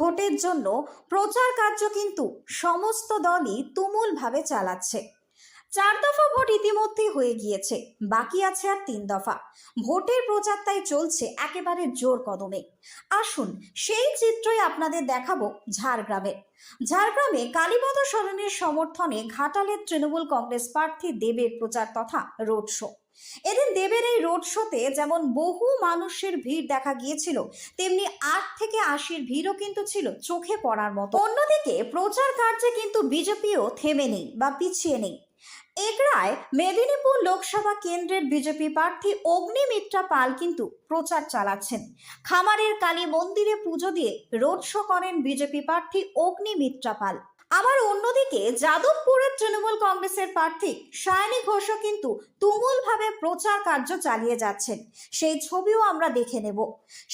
প্রার্থীর জন্য প্রচার কার্য কিন্তু সমস্ত দলই তুমুলভাবে চালাচ্ছে। চার দফা ভোট ইতিমধ্যেই হয়ে গিয়েছে, বাকি আছে আর তিন দফা। ভোটের প্রচার তাই চলছে একেবারে জোর কদমে। আসুন, সেই চিত্রই আপনাদের দেখাবো ঝাড়গ্রামে। ঝাড়গ্রামে কালীপদ সরণের সমর্থনে ঘাটালের তৃণমূল কংগ্রেস প্রার্থী দেবের প্রচার তথা রোড শো। এদিন দেবের এই রোড শোতে যেমন বহু মানুষের ভিড় দেখা গিয়েছিল, তেমনি আট থেকে আশির ভিড়ও কিন্তু ছিল চোখে পড়ার মতো। অন্যদিকে প্রচার কার্যে কিন্তু বিজেপিও থেমে নেই বা পিছিয়ে নেই। এগরায় মেদিনীপুর লোকসভা কেন্দ্রের বিজেপি প্রার্থী অগ্নিমিত্রা পাল কিন্তু প্রচার চালাচ্ছেন। খামারের কালী মন্দিরে পুজো দিয়ে রোড শো করেন বিজেপি প্রার্থী অগ্নিমিত্রা পাল। আবার অন্যদিকে যাদবপুরের তৃণমূল কংগ্রেসের প্রার্থী সায়নী ঘোষও কিন্তু তুমুলভাবে প্রচার কার্য চালিয়ে যাচ্ছেন। সেই ছবিও আমরা দেখে নেব।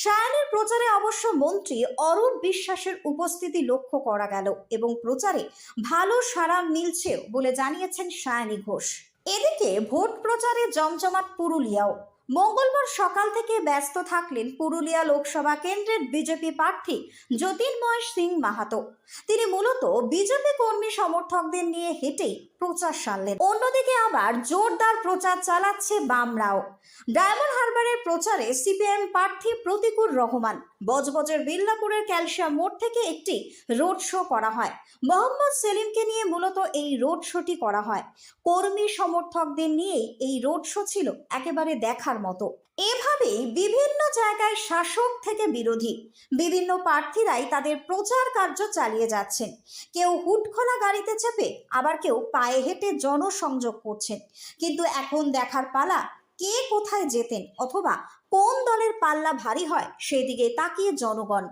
সায়নের প্রচারে অবশ্য মন্ত্রী অরূপ বিশ্বাসের উপস্থিতি লক্ষ্য করা গেল এবং প্রচারে ভালো সাড়া মিলছেও বলে জানিয়েছেন সায়নী ঘোষ। এদিকে ভোট প্রচারে জমজমাট পুরুলিয়াও। মঙ্গলবার সকাল থেকে ব্যস্ত থাকলেন পুরুলিয়া লোকসভা কেন্দ্রের বিজেপি প্রার্থী জ্যোতির্ময় সিং মাহাতো। তিনি মূলত বিজেপি কর্মী সমর্থকদের নিয়ে হেঁটেই প্রচার সারলেন। অন্যদিকে আবার জোরদার প্রচার চালাচ্ছে বামরাও। ডায়মন্ড হারবারের প্রচারে সিপিএম প্রার্থী প্রতিকুর রহমান। বজবজের বিল্লাপুরের ক্যালসিয়াম মোড় থেকে একটি রোড শো করা হয়। মোহাম্মদ সেলিমকে নিয়ে মূলত এই রোড শোটি করা হয়। কর্মী সমর্থকদের নিয়েই এই রোড শো ছিল একেবারে দেখার মতো। এভাবেই বিভিন্ন জায়গায় শাসক থেকে বিরোধী। বিভিন্ন প্রার্থীরাই তাদের প্রচার কার্য চালিয়ে যাচ্ছেন। কেউ হুটখোলা গাড়িতে চেপে, আবার কেউ পায়ে হেঁটে জনসংযোগ করছেন। কিন্তু এখন দেখার পালা, কে কোথায় যেতেন অথবা কোন দলের পাল্লা ভারী হয়, সেদিকে তাকিয়ে জনগণ।